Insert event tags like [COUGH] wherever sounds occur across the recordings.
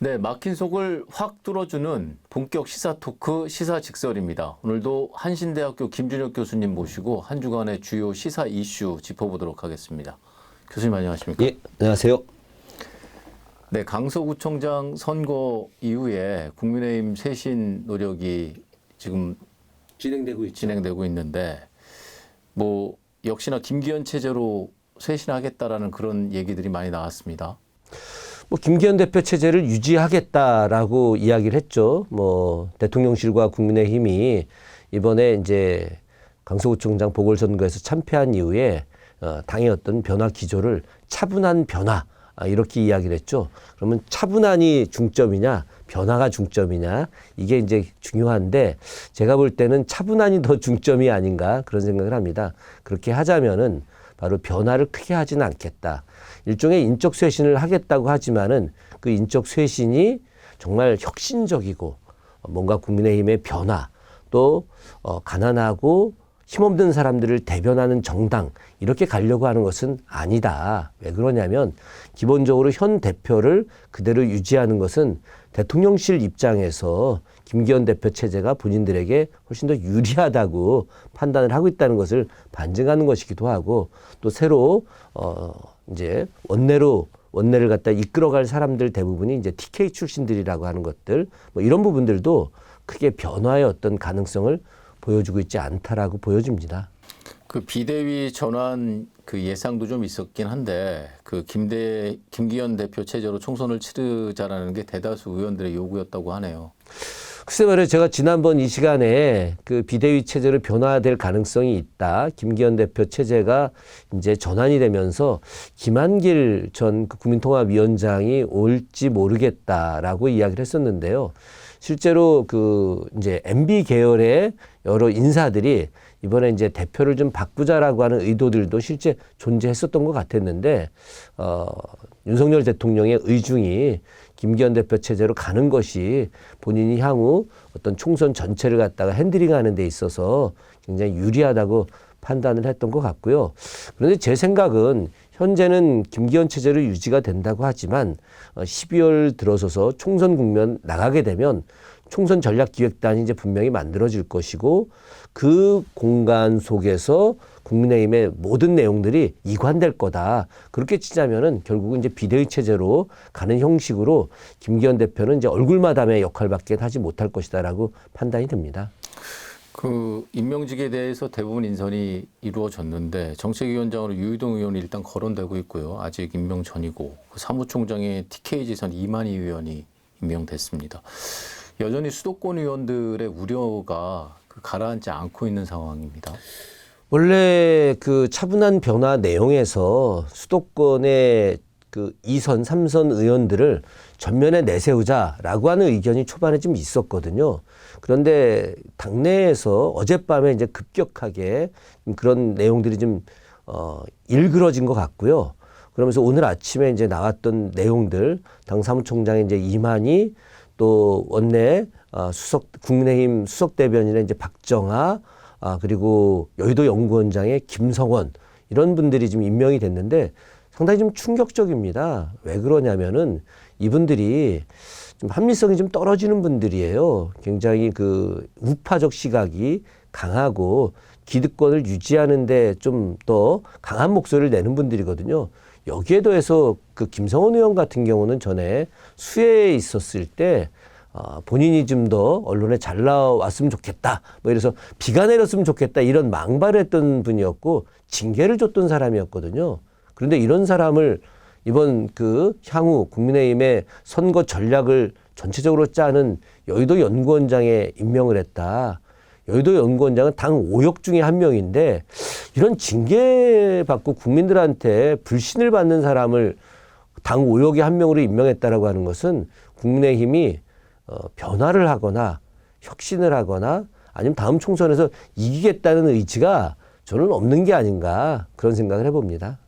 네, 막힌 속을 확 뚫어주는 본격 시사 토크 시사 직설입니다. 오늘도 한신대학교 김준혁 교수님 모시고 한 주간의 주요 시사 이슈 짚어보도록 하겠습니다. 교수님 안녕하십니까? 예, 안녕하세요. 네, 강서구청장 선거 이후에 국민의힘 쇄신 노력이 지금 진행되고 있죠. 진행되고 있는데 뭐 역시나 김기현 체제로 쇄신하겠다라는 그런 얘기들이 많이 나왔습니다. 뭐 김기현 대표 체제를 유지하겠다라고 이야기를 했죠. 뭐 대통령실과 국민의힘이 이번에 이제 강서구청장 보궐선거에서 참패한 이후에 어, 당의 어떤 변화 기조를 차분한 변화 아, 이렇게 이야기를 했죠. 그러면 차분한이 중점이냐, 변화가 중점이냐 이게 이제 중요한데 제가 볼 때는 차분한이 더 중점이 아닌가 그런 생각을 합니다. 그렇게 하자면은 바로 변화를 크게 하지는 않겠다. 일종의 인적 쇄신을 하겠다고 하지만은 그 인적 쇄신이 정말 혁신적이고 뭔가 국민의힘의 변화 또 어, 가난하고 힘없는 사람들을 대변하는 정당 이렇게 가려고 하는 것은 아니다. 왜 그러냐면 기본적으로 현 대표를 그대로 유지하는 것은 대통령실 입장에서 김기현 대표 체제가 본인들에게 훨씬 더 유리하다고 판단을 하고 있다는 것을 반증하는 것이기도 하고 또 새로 어 이제 원내로 원내를 갖다 이끌어갈 사람들 대부분이 이제 TK 출신들이라고 하는 것들 뭐 이런 부분들도 크게 변화의 어떤 가능성을 보여주고 있지 않다라고 보여집니다. 그 비대위 전환 그 예상도 좀 있었긴 한데 그 김대 김기현 대표 체제로 총선을 치르자라는 게 대다수 의원들의 요구였다고 하네요. 글쎄 말이에요. 제가 지난번 이 시간에 그 비대위 체제로 변화될 가능성이 있다. 김기현 대표 체제가 이제 전환이 되면서 김한길 전그 국민통합위원장이 올지 모르겠다라고 이야기를 했었는데요. 실제로 그 이제 MB 계열의 여러 인사들이 이번에 이제 대표를 좀 바꾸자라고 하는 의도들도 실제 존재했었던 것 같았는데 어 윤석열 대통령의 의중이 김기현 대표 체제로 가는 것이 본인이 향후 어떤 총선 전체를 갖다가 핸들링하는 데 있어서 굉장히 유리하다고 판단을 했던 것 같고요. 그런데 제 생각은 현재는 김기현 체제로 유지가 된다고 하지만 어, 12월 들어서서 총선 국면 나가게 되면 총선 전략 기획단이 이제 분명히 만들어질 것이고 그 공간 속에서 국민의힘의 모든 내용들이 이관될 거다. 그렇게 치자면은 결국은 이제 비대위 체제로 가는 형식으로 김기현 대표는 이제 얼굴마담의 역할밖에 하지 못할 것이다라고 판단이 됩니다. 그 임명직에 대해서 대부분 인선이 이루어졌는데 정책위원장으로 유희동 의원이 일단 거론되고 있고요. 아직 임명 전이고 그 사무총장에 TK 지선 이만희 의원이 임명됐습니다. 여전히 수도권 의원들의 우려가 그 가라앉지 않고 있는 상황입니다. 원래 그 차분한 변화 내용에서 수도권의 그 2선, 3선 의원들을 전면에 내세우자라고 하는 의견이 초반에 좀 있었거든요. 그런데 당내에서 어젯밤에 이제 급격하게 그런 내용들이 좀, 어, 일그러진 것 같고요. 그러면서 오늘 아침에 이제 나왔던 내용들, 당 사무총장의 이제 이만희 또 원내 어, 수석, 국민의힘 수석 대변인의 이제 박정하 아, 그리고 여의도 연구원장의 김성원 이런 분들이 지금 임명이 됐는데 상당히 좀 충격적입니다. 왜 그러냐면은 이분들이 좀 합리성이 좀 떨어지는 분들이에요. 굉장히 그 우파적 시각이 강하고 기득권을 유지하는데 좀 더 강한 목소리를 내는 분들이거든요. 여기에 더해서 그 김성원 의원 같은 경우는 전에 수해에 있었을 때 어, 본인이 좀 더 언론에 잘 나왔으면 좋겠다. 뭐 이래서 비가 내렸으면 좋겠다. 이런 망발을 했던 분이었고 징계를 줬던 사람이었거든요. 그런데 이런 사람을 이번 그 향후 국민의힘의 선거 전략을 전체적으로 짜는 여의도 연구원장에 임명을 했다. 여의도 연구원장은 당 오역 중에 한 명인데 이런 징계받고 국민들한테 불신을 받는 사람을 당 오역의 한 명으로 임명했다라고 하는 것은 국민의힘이 어, 변화를 하거나 혁신을 하거나 아니면 다음 총선에서 이기겠다는 의지가 저는 없는 게 아닌가 그런 생각을 해봅니다.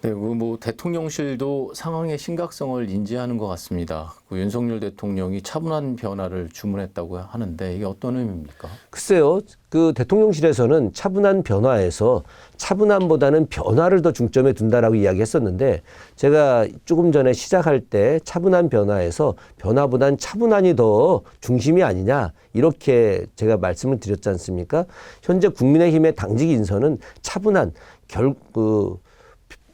네, 그뭐 대통령실도 상황의 심각성을 인지하는 것 같습니다. 그 윤석열 대통령이 차분한 변화를 주문했다고 하는데 이게 어떤 의미입니까? 글쎄요, 그 대통령실에서는 차분한 변화에서 차분함보다는 변화를 더 중점에 둔다라고 이야기했었는데 제가 조금 전에 시작할 때 차분한 변화에서 변화보단 차분함이 더 중심이 아니냐 이렇게 제가 말씀을 드렸지 않습니까? 현재 국민의힘의 당직 인선은 차분한 결, 그,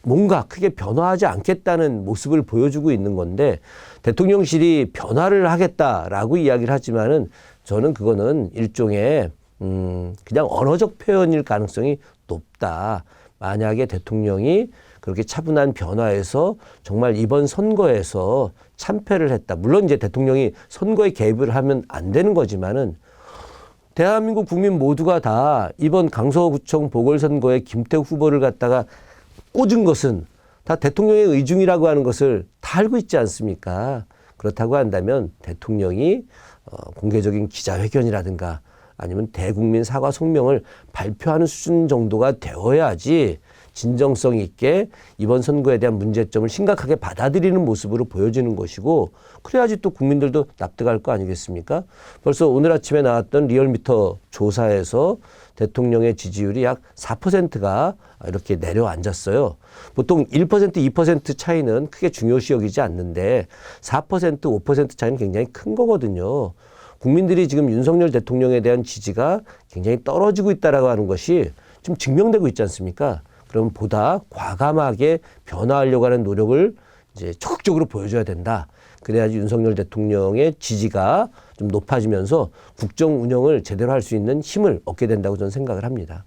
뭔가 크게 변화하지 않겠다는 모습을 보여주고 있는 건데 대통령실이 변화를 하겠다라고 이야기를 하지만은 저는 그거는 일종의 음 그냥 언어적 표현일 가능성이 높다. 만약에 대통령이 그렇게 차분한 변화에서 정말 이번 선거에서 참패를 했다. 물론 이제 대통령이 선거에 개입을 하면 안 되는 거지만은 대한민국 국민 모두가 다 이번 강서구청 보궐선거에 김태우 후보를 갖다가 꽂은 것은 다 대통령의 의중이라고 하는 것을 다 알고 있지 않습니까? 그렇다고 한다면 대통령이 어, 공개적인 기자회견이라든가 아니면 대국민 사과 성명을 발표하는 수준 정도가 되어야지 진정성 있게 이번 선거에 대한 문제점을 심각하게 받아들이는 모습으로 보여지는 것이고 그래야지 또 국민들도 납득할 거 아니겠습니까? 벌써 오늘 아침에 나왔던 리얼미터 조사에서 대통령의 지지율이 약 4%가 이렇게 내려앉았어요. 보통 1% 2% 차이는 크게 중요시 여기지 않는데 4% 5% 차이는 굉장히 큰 거거든요. 국민들이 지금 윤석열 대통령에 대한 지지가 굉장히 떨어지고 있다라고 하는 것이 지금 증명되고 있지 않습니까? 그럼 보다 과감하게 변화하려고 하는 노력을 이제 적극적으로 보여줘야 된다. 그래야지 윤석열 대통령의 지지가 좀 높아지면서 국정 운영을 제대로 할 수 있는 힘을 얻게 된다고 저는 생각을 합니다.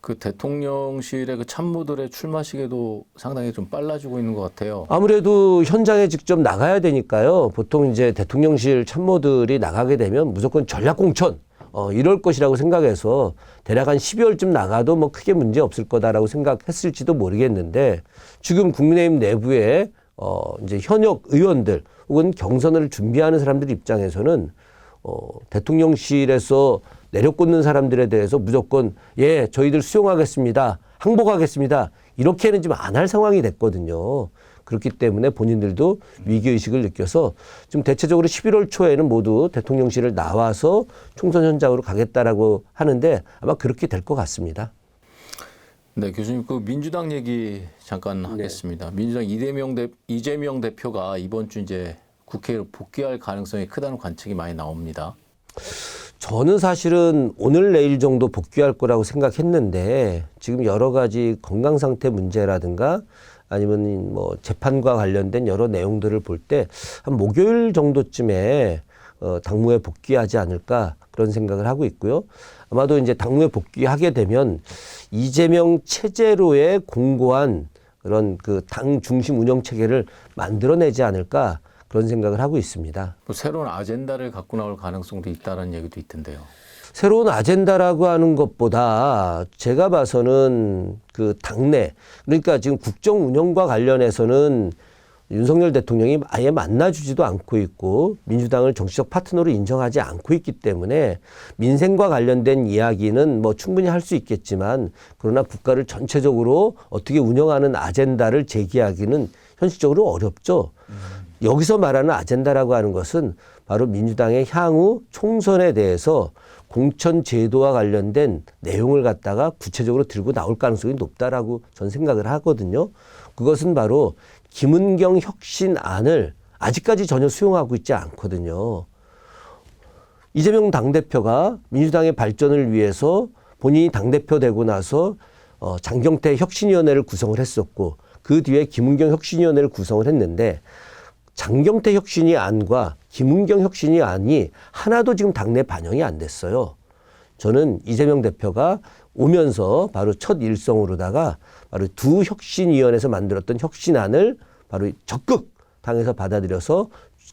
그 대통령실의 그 참모들의 출마 시기도 상당히 좀 빨라지고 있는 것 같아요. 아무래도 현장에 직접 나가야 되니까요. 보통 이제 대통령실 참모들이 나가게 되면 무조건 전략 공천 어, 이럴 것이라고 생각해서 대략 한 12월쯤 나가도 뭐 크게 문제 없을 거다라고 생각했을지도 모르겠는데 지금 국민의힘 내부에 어, 이제 현역 의원들 혹은 경선을 준비하는 사람들 입장에서는 어, 대통령실에서 내려꽂는 사람들에 대해서 무조건 예, 저희들 수용하겠습니다. 항복하겠습니다. 이렇게는 좀안할 상황이 됐거든요. 그렇기 때문에 본인들도 위기의식을 느껴서 지금 대체적으로 11월 초에는 모두 대통령실을 나와서 총선 현장으로 가겠다라고 하는데 아마 그렇게 될 것 같습니다. 네, 교수님 그 민주당 얘기 잠깐 하겠습니다. 민주당 이재명 대 이재명 대표가 이번 주 이제 국회로 복귀할 가능성이 크다는 관측이 많이 나옵니다. 저는 사실은 오늘 내일 정도 복귀할 거라고 생각했는데 지금 여러 가지 건강 상태 문제라든가 아니면 뭐 재판과 관련된 여러 내용들을 볼 때 한 목요일 정도쯤에 어, 당무에 복귀하지 않을까 그런 생각을 하고 있고요. 아마도 이제 당무에 복귀하게 되면 이재명 체제로의 공고한 그런 그 당 중심 운영 체계를 만들어내지 않을까 그런 생각을 하고 있습니다. 뭐 새로운 아젠다를 갖고 나올 가능성도 있다는 얘기도 있던데요. 새로운 아젠다라고 하는 것보다 제가 봐서는 그 당내 그러니까 지금 국정 운영과 관련해서는 윤석열 대통령이 아예 만나주지도 않고 있고 민주당을 정치적 파트너로 인정하지 않고 있기 때문에 민생과 관련된 이야기는 뭐 충분히 할 수 있겠지만 그러나 국가를 전체적으로 어떻게 운영하는 아젠다를 제기하기는 현실적으로 어렵죠. 여기서 말하는 아젠다라고 하는 것은 바로 민주당의 향후 총선에 대해서 공천 제도와 관련된 내용을 갖다가 구체적으로 들고 나올 가능성이 높다라고 저는 생각을 하거든요. 그것은 바로 김은경 혁신안을 아직까지 전혀 수용하고 있지 않거든요. 이재명 당대표가 민주당의 발전을 위해서 본인이 당대표 되고 나서 어, 장경태 혁신위원회를 구성을 했었고 그 뒤에 김은경 혁신위원회를 구성을 했는데 장경태 혁신위 안과 김은경 혁신위 안이 하나도 지금 당내 반영이 안 됐어요. 저는 이재명 대표가 오면서 바로 첫 일성으로다가 바로 두 혁신위원회에서 만들었던 혁신안을 바로 적극 당에서 받아들여서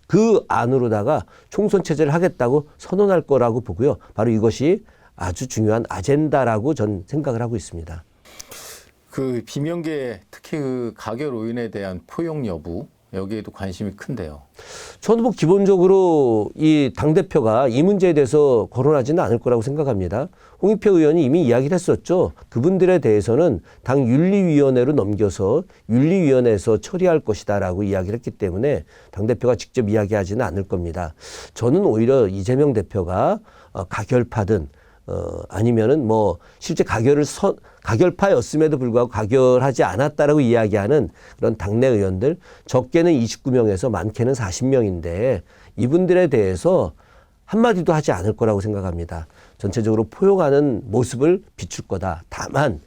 그 안으로다가 총선 체제를 하겠다고 선언할 거라고 보고요. 바로 이것이 아주 중요한 아젠다라고 전 생각을 하고 있습니다. 그 비명계 특히 그 가결 오인에 대한 포용 여부 여기에도 관심이 큰데요. 저는 뭐 기본적으로 이 당대표가 이 문제에 대해서 거론하지는 않을 거라고 생각합니다. 홍익표 의원이 이미 이야기를 했었죠. 그분들에 대해서는 당 윤리위원회로 넘겨서 윤리위원회에서 처리할 것이다라고 이야기를 했기 때문에 당대표가 직접 이야기하지는 않을 겁니다. 저는 오히려 이재명 대표가 어, 가결파든 어, 아니면은 뭐 실제 가결을 선, 가결파였음에도 불구하고 가결하지 않았다라고 이야기하는 그런 당내 의원들 적게는 29명에서 많게는 40명인데 이분들에 대해서 한마디도 하지 않을 거라고 생각합니다. 전체적으로 포용하는 모습을 비출 거다. 다만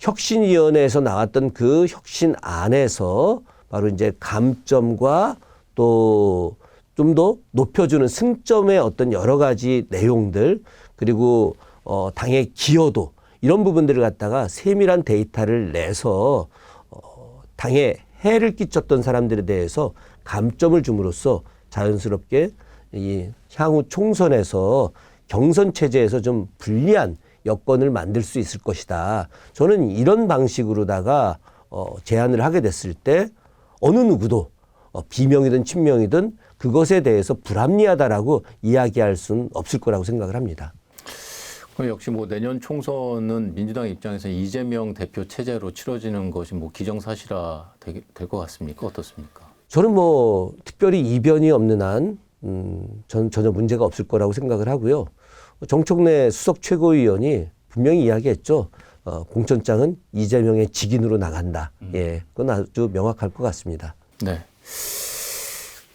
혁신위원회에서 나왔던 그 혁신 안에서 바로 이제 감점과 또 좀 더 높여주는 승점의 어떤 여러 가지 내용들 그리고 어, 당의 기여도 이런 부분들을 갖다가 세밀한 데이터를 내서 어, 당에 해를 끼쳤던 사람들에 대해서 감점을 줌으로써 자연스럽게 이 향후 총선에서 경선 체제에서 좀 불리한 여건을 만들 수 있을 것이다. 저는 이런 방식으로다가 어, 제안을 하게 됐을 때 어느 누구도 어, 비명이든 친명이든 그것에 대해서 불합리하다라고 이야기할 수는 없을 거라고 생각을 합니다. 그럼 역시 뭐 내년 총선은 민주당 입장에서 이재명 대표 체제로 치러지는 것이 뭐 기정사실화 될 것 같습니까? 어떻습니까? 저는 뭐 특별히 이변이 없는 한, 음, 전 전혀 문제가 없을 거라고 생각을 하고요. 정청래 수석 최고위원이 분명히 이야기했죠. 어, 공천장은 이재명의 직인으로 나간다. 예, 그건 아주 명확할 것 같습니다. 네.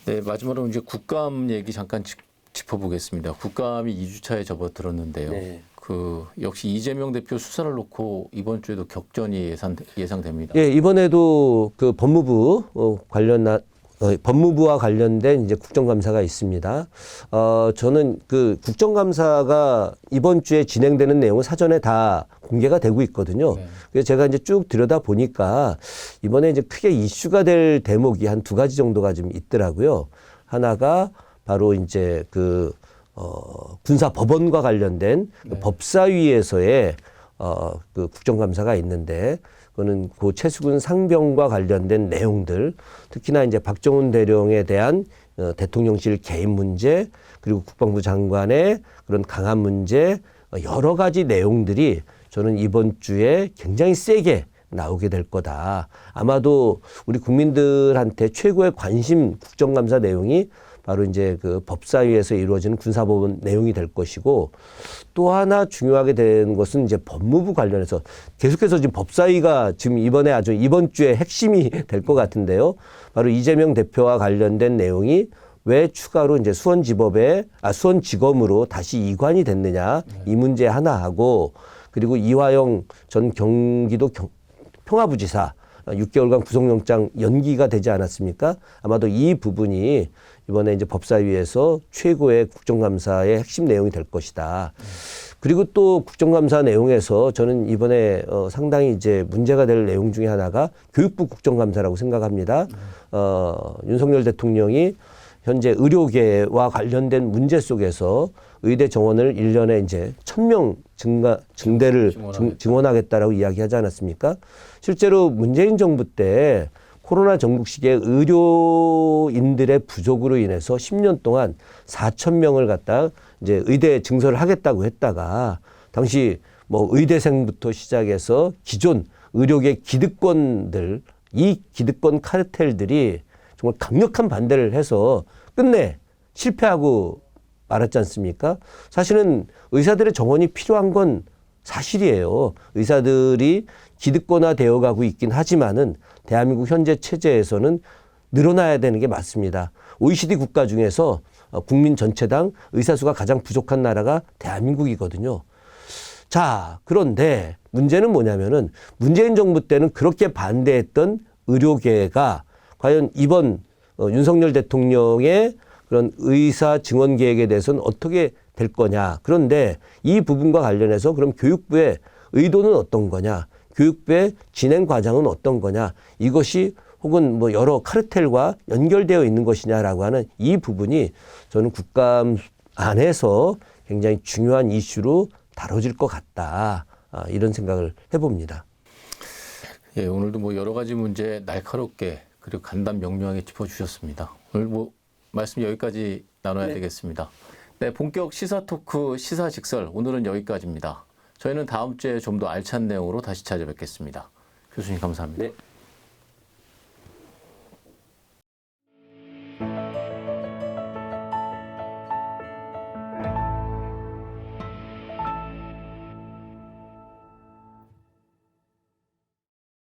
네, 마지막으로 이제 국감 얘기 잠깐 짚- 짚어보겠습니다. 국감이 2주차에 접어들었는데요. 네. 그 역시 이재명 대표 수사를 놓고 이번 주에도 격전이 예상 예상됩니다. 예, 이번에도 그 법무부 어, 관련 나, 어, 법무부와 관련된 이제 국정감사가 있습니다. 어, 저는 그 국정감사가 이번 주에 진행되는 내용은 사전에 다 공개가 되고 있거든요. 네. 그래서 제가 이제 쭉 들여다 보니까 이번에 이제 크게 이슈가 될 대목이 한 두 가지 정도가 좀 있더라고요. 하나가 바로 이제 그, 어, 군사 법원과 관련된 그 법사위에서의 어, 그 국정감사가 있는데 그거는 고 최수근 상병과 관련된 내용들 특히나 이제 박정훈 대령에 대한 어, 대통령실 개입 문제 그리고 국방부 장관의 그런 강한 문제 어, 여러 가지 내용들이 저는 이번 주에 굉장히 세게 나오게 될 거다. 아마도 우리 국민들한테 최고의 관심 국정감사 내용이 바로 이제 그 법사위에서 이루어지는 군사법원 내용이 될 것이고 또 하나 중요하게 된 것은 이제 법무부 관련해서 계속해서 지금 법사위가 지금 이번에 아주 이번 주에 핵심이 [LAUGHS] 될 것 같은데요. 바로 이재명 대표와 관련된 내용이 왜 추가로 이제 수원지법에 아 수원지검으로 다시 이관이 됐느냐 이 문제 하나 하고 그리고 이화영 전 경기도 경, 평화부지사 6개월간 구속영장 연기가 되지 않았습니까? 아마도 이 부분이 이번에 이제 법사위에서 최고의 국정감사의 핵심 내용이 될 것이다. 그리고 또 국정감사 내용에서 저는 이번에 어, 상당히 이제 문제가 될 내용 중에 하나가 교육부 국정감사라고 생각합니다. 어, 윤석열 대통령이 현재 의료계와 관련된 문제 속에서 의대 정원을 일년에 이제 천명 증가, 증대를 증, 증원하겠다라고 이야기하지 않았습니까? 실제로 문재인 정부 때 코로나 전국 시기에 의료인들의 부족으로 인해서 10년 동안 4천 명을 갖다 이제 의대 증설을 하겠다고 했다가 당시 뭐 의대생부터 시작해서 기존 의료계 기득권들 이 기득권 카르텔들이 정말 강력한 반대를 해서 끝내 실패하고 말았지 않습니까? 사실은 의사들의 정원이 필요한 건 사실이에요. 의사들이 기득권화 되어 가고 있긴 하지만은 대한민국 현재 체제에서는 늘어나야 되는 게 맞습니다. OECD 국가 중에서 어, 국민 전체당 의사 수가 가장 부족한 나라가 대한민국이거든요. 자, 그런데 문제는 뭐냐면은 문재인 정부 때는 그렇게 반대했던 의료계가 과연 이번 어, 윤석열 대통령의 그런 의사 증원 계획에 대해서는 어떻게 될 거냐. 그런데 이 부분과 관련해서 그럼 교육부의 의도는 어떤 거냐. 교육부의 진행 과정은 어떤 거냐. 이것이 혹은 뭐 여러 카르텔과 연결되어 있는 것이냐라고 하는 이 부분이 저는 국감 안에서 굉장히 중요한 이슈로 다뤄질 것 같다. 아, 이런 생각을 해봅니다. 예, 오늘도 뭐 여러 가지 문제 날카롭게 그리고 간단 명료하게 짚어주셨습니다. 오늘 뭐 말씀 여기까지 나눠야 되겠습니다. 네, 본격 시사 토크 시사 직설 오늘은 여기까지입니다. 저희는 다음 주에 좀 더 알찬 내용으로 다시 찾아뵙겠습니다. 교수님 감사합니다. 네.